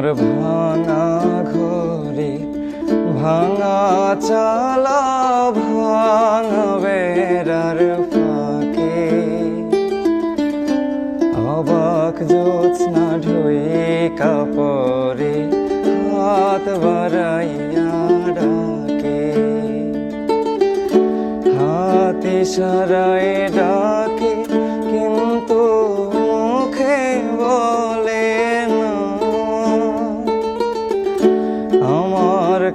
আমার ভাঙা ঘরে ভাঙা চালা, ভাঙা বেড়ার ফাঁকে। অবাক জোৎস্না ঢুয়ে কাপড়ে হাত বাড়াইয়া ডাকে। হাতে সারায় ডাকে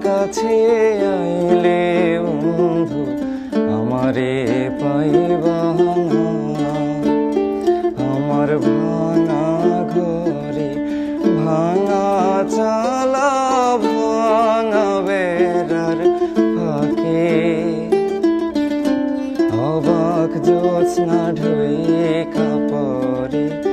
কাছে আইলে বন্ধু, আমারে পাইবা। আমার ভাঙা ঘরে ভাঙা চালা ভাঙা বেড়ার ফাঁকে অবাক জোৎস্না ঢুয়ে কাপড়ে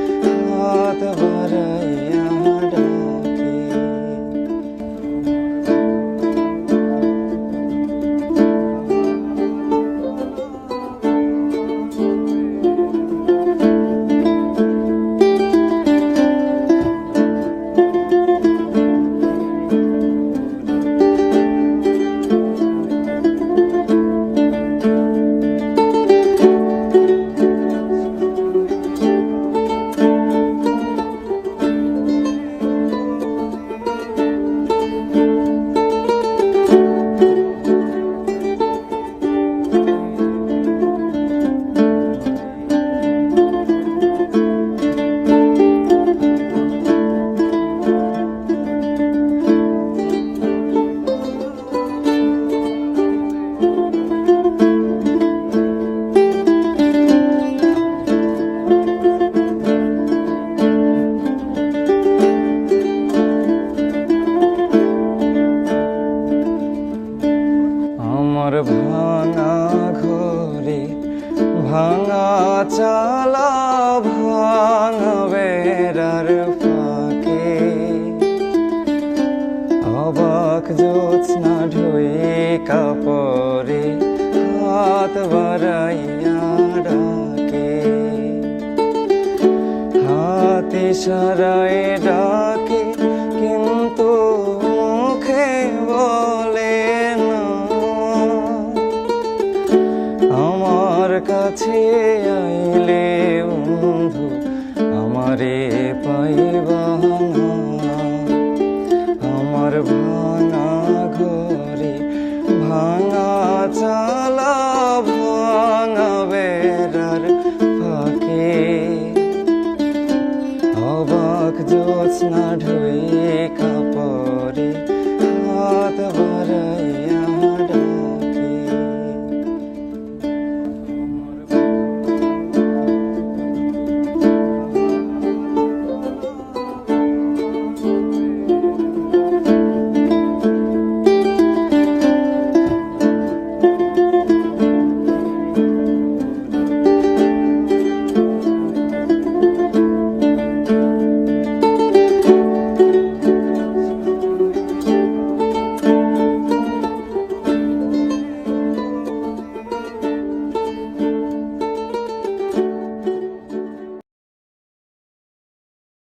ভাঙা চালা ভাঙা বেড়ার ফাঁকে। অবাক জোৎস্না ঢুয়ে কাপড়ে হাত বাড়াইয়া ডাকে। হাতে সারায় বন্ধু আমারে পাইবা আমার ভাঙা ঘরে ভাঙা চালা, ভাঙা বেড়ার ফাঁকে। অবাক জোৎস্না ঢুয়ে কাপ